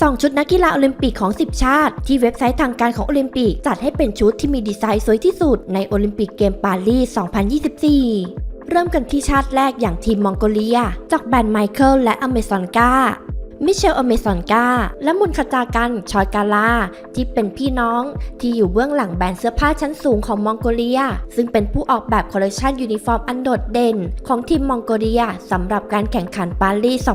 สองชุดนักกีฬาโอลิมปิกของ 10 ชาติ ที่เว็บไซต์ทางการของโอลิมปิก จัดให้เป็นชุดที่มีดีไซน์สวยที่สุดในโอลิมปิกเกมปารีส 2024 เริ่มกันที่ชาติแรกอย่างทีมมองโกเลีย จากแบรนด์ไมเคิลและอเมซอนกา มิเชลอเมซอนกาและมุนคจากัน ชอยกาลา ที่เป็นพี่น้องที่อยู่เบื้องหลังแบรนด์เสื้อผ้าชั้นสูงของมองโกเลีย ซึ่งเป็นผู้ออกแบบคอลเลคชันยูนิฟอร์มอันโดดเด่น ของทีมมองโกเลียสำหรับการแข่งขันปารีส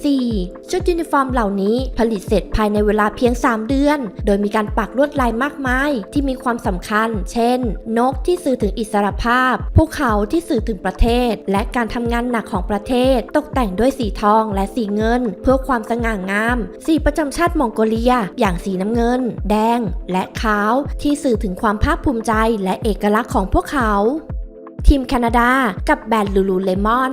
2024 ชุดยูนิฟอร์มเหล่านี้ผลิตเสร็จภายในเวลาเพียง 3 เดือน โดยมีการปักลวดลายมากมายที่มีความสำคัญ เช่น นกที่สื่อถึงอิสรภาพ ภูเขาที่สื่อถึงประเทศ และการทำงานหนักของประเทศ ตกแต่งด้วยสีทองและสีเงิน เพื่อความสง่างาม สีประจำชาติมองโกเลีย อย่างสีน้ำเงิน แดง และขาว ที่สื่อถึงความภาคภูมิใจและเอกลักษณ์ของพวกเขาทีมแคนาดากับแบรนด์ลูลูเลมอน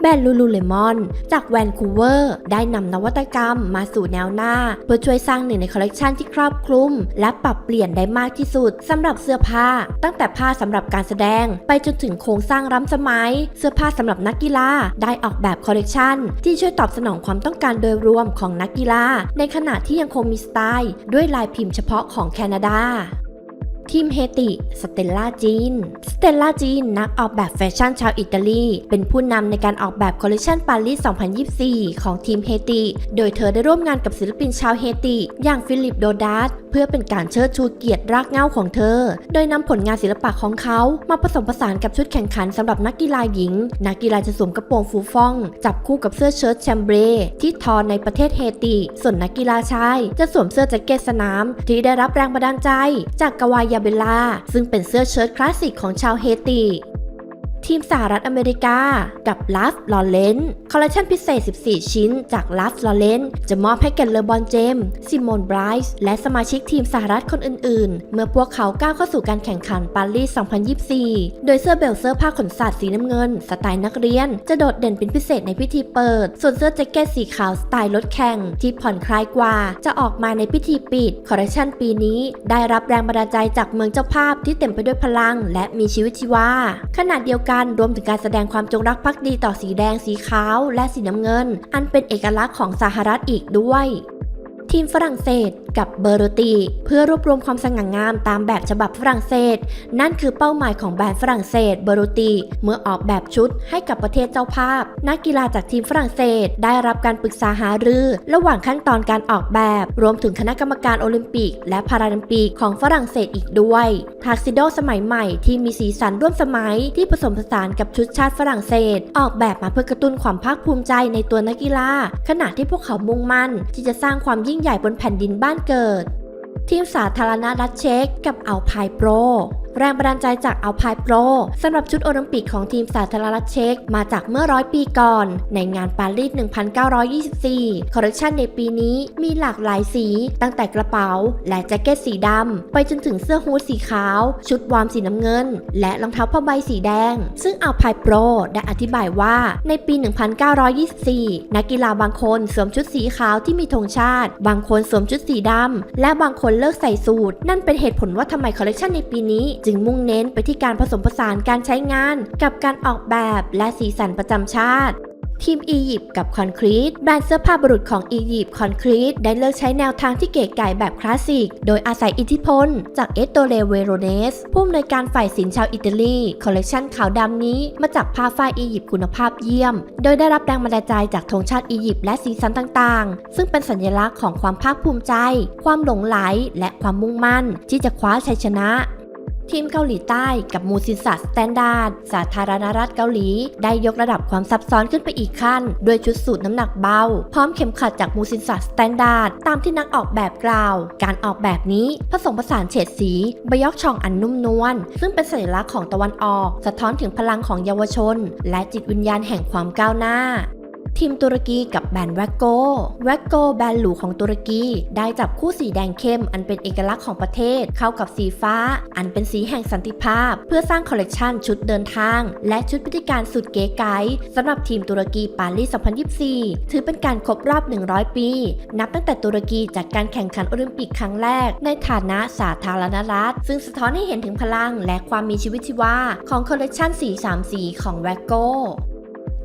แบรนด์ลูลูเลมอนจากแวนคูเวอร์ได้นำนวัตกรรมมาสู่แนวหน้า เพื่อช่วยสร้างหนึ่งในคอลเลกชันที่ครอบคลุม และปรับเปลี่ยนได้มากที่สุดสำหรับเสื้อผ้า ตั้งแต่ผ้าสำหรับการแสดง ไปจนถึงโครงสร้างล้ำสมัย เสื้อผ้าสำหรับนักกีฬาได้ออกแบบคอลเลกชันที่ช่วยตอบสนองความต้องการโดยรวมของนักกีฬา ในขณะที่ยังคงมีสไตล์ ด้วยลายพิมพ์เฉพาะของแคนาดา ทีมเฮติสเตลล่าจีนสเตลล่าจีนนักออกแบบแฟชั่นชาวอิตาลี เป็นผู้นำในการออกแบบคอลเลคชันปารีส 2024 ของทีมเฮติ โดยเธอได้ร่วมงานกับศิลปินชาวเฮติ อย่างฟิลิปโดดัสเพื่อเป็นการเชิดชูเกียรติรากเหง้าของเธอ โดยนำผลงานศิลปะของเขามาผสมผสานกับชุดแข่งขันสำหรับนักกีฬาหญิง นักกีฬาจะสวมกระโปรงฟูฟ่อง จับคู่กับเสื้อเชิ้ตแชมเบรที่ทอในประเทศเฮติ ส่วนนักกีฬาชาย จะสวมเสื้อแจ็คเก็ตสนาม ที่ได้รับแรงบันดาลใจ จากกวายาเบลลา ซึ่งเป็นเสื้อเชิ้ตคลาสสิกของชาวเฮติ ทีมสหรัฐอเมริกา กับลัฟลอเรนคอลเลคชันพิเศษ 14 ชิ้น จากลัฟลอเรนจะมอบให้แก่เลบอนเจมส์ซิมอนไบรส์และสมาชิกทีมสหรัฐคนอื่น ๆ เมื่อพวกเขาก้าวเข้าสู่การแข่งขันปารีส 2024 โดยเสื้อเบลเซอร์ผ้าขนสัตว์สีน้ำเงิน สไตล์นักเรียน จะโดดเด่นเป็นพิเศษในพิธีเปิด ส่วนเสื้อแจ็คเก็ตสีขาวสไตล์รถแข่ง ที่ผ่อนคลายกว่า จะออกมาในพิธีปิดคอลเลคชันปีนี้ ได้รับแรงบันดาลใจจากเมืองเจ้าภาพที่เต็มไปด้วยพลัง และมีชีวิตชีวาขณะเดียวกันรวมถึงการแสดงความจงรักภักดีต่อสีแดงสีขาว และสีน้ำเงิน อันเป็นเอกลักษณ์ของสหรัฐอีกด้วย ทีมฝรั่งเศสกับเบอร์โรตี เพื่อรวบรวมความสง่างามตามแบบฉบับฝรั่งเศส นั่นคือเป้าหมายของแบรนด์ฝรั่งเศสเบอร์โรตี เมื่อออกแบบชุดให้กับประเทศเจ้าภาพ นักกีฬาจากทีมฝรั่งเศส ได้รับการปรึกษาหารือ ระหว่างขั้นตอนการออกแบบ รวมถึงคณะกรรมการโอลิมปิก และพาราลิมปิกของฝรั่งเศสอีกด้วยทักซิโดสมัยใหม่ที่มีสีสันร่วมสมัยที่ผสมผสานกับชุดชาติฝรั่งเศส ออกแบบมาเพื่อกระตุ้นความภาคภูมิใจในตัวนักกีฬาขณะที่พวกเขามุ่งมั่นที่จะสร้างความยิ่งใหญ่บนแผ่นดินบ้านเกิด ทีมสาธารณรัฐเช็กกับอัลพายโปร แรงบันดาลใจจากอัลพายโปรสำหรับชุดโอลิมปิกของทีมสาธารณรัฐเช็กมาจากเมื่อร้อยปีก่อน ในงานปารีส 1924 คอลเลคชันในปีนี้มีหลากหลายสี ตั้งแต่กระเป๋า และแจ็คเก็ตสีดำ ไปจนถึงเสื้อฮูดสีขาว ชุดวอร์มสีน้ำเงิน และรองเท้าผ้าใบสีแดง ซึ่งอัลพายโปรได้อธิบายว่าในปี 1924 นักกีฬาบางคนสวมชุดสีขาวที่มีธงชาติ บางคนสวมชุดสีดำและบางคนเลิกใส่สูทนั่นเป็นเหตุผลว่าทำไมคอลเลคชันในปีนี้จึงมุ่งเน้นไปที่การผสมผสานการใช้งาน กับการออกแบบและสีสันประจำชาติทีมอียิปต์กับคอนครีตแบรนด์เสื้อผ้าบุรุษของอียิปต์คอนครีตได้เลือกใช้แนวทางที่เก๋ไก๋แบบคลาสสิก โดยอาศัยอิทธิพล จากเอตโตเรเวโรเนส ผู้อำนวยการฝ่ายสินชาวอิตาลี คอลเลคชันขาวดำนี้มาจากผ้าฝ้ายอียิปต์คุณภาพเยี่ยม โดยได้รับแรงบันดาลใจจากธงชาติอียิปต์และสีสันต่างๆ ซึ่งเป็นสัญลักษณ์ของความภาคภูมิใจ ความหลงไหล และความมุ่งมั่น ที่จะคว้าชัยชนะ ทีมเกาหลีใต้กับมูซินสัสสแตนดาร์ดสาธารณรัฐเกาหลี ได้ยกระดับความซับซ้อนขึ้นไปอีกขั้น ด้วยชุดสูทน้ำหนักเบา พร้อมเข็มขัดจากมูซินสัสสแตนดาร์ดตามที่นักออกแบบกล่าว การออกแบบนี้ผสมผสานเฉดสีบยอกช่องอันนุ่มนวลซึ่งเป็นสัญลักษณ์ของตะวันออก สะท้อนถึงพลังของเยาวชน และจิตวิญญาณแห่งความก้าวหน้า ทีมตุรกีกับแบรนด์แวกโกแวกโกแบรนด์หรูของตุรกี ได้จับคู่สีแดงเข้ม อันเป็นเอกลักษณ์ของประเทศ เข้ากับสีฟ้า อันเป็นสีแห่งสันติภาพ เพื่อสร้างคอลเลกชันชุดเดินทาง และชุดพิธีการสุดเก๋ไก๋สำหรับทีมตุรกีปารีส 2024 ถือเป็นการครบรอบ 100 ปี นับตั้งแต่ตุรกีจัดการแข่งขันโอลิมปิกครั้งแรก ในฐานะสาธารณรัฐ ซึ่งสะท้อนให้เห็นถึงพลังและความมีชีวิตชีวาของคอลเลกชันสีสามสีของแวกโก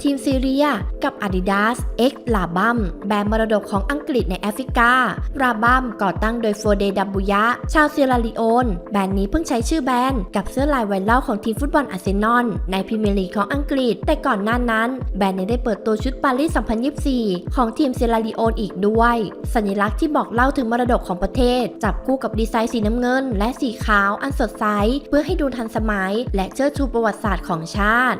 ทีมซีเรีย กับ Adidas X ลาบัมแบรนด์มรดกของอังกฤษในแอฟริกาลาบัมก่อตั้งโดยโฟเดดับบุยะ ชาวเซราลีโอน แบรนด์นี้เพิ่งใช้ชื่อแบรนด์กับเสื้อลายไวรัลของทีมฟุตบอลอาร์เซนอลในพรีเมียร์ลีกของอังกฤษ แต่ก่อนหน้านั้น แบรนด์ได้เปิดตัวชุดปารีส 2024 ของทีมเซราลีโอนอีกด้วย สัญลักษณ์ที่บอกเล่าถึงมรดกของประเทศ จับคู่กับดีไซน์สีน้ำเงิน และสีขาวอันสดใส เพื่อให้ดูทันสมัย และเชิดชูประวัติศาสตร์ของชาติ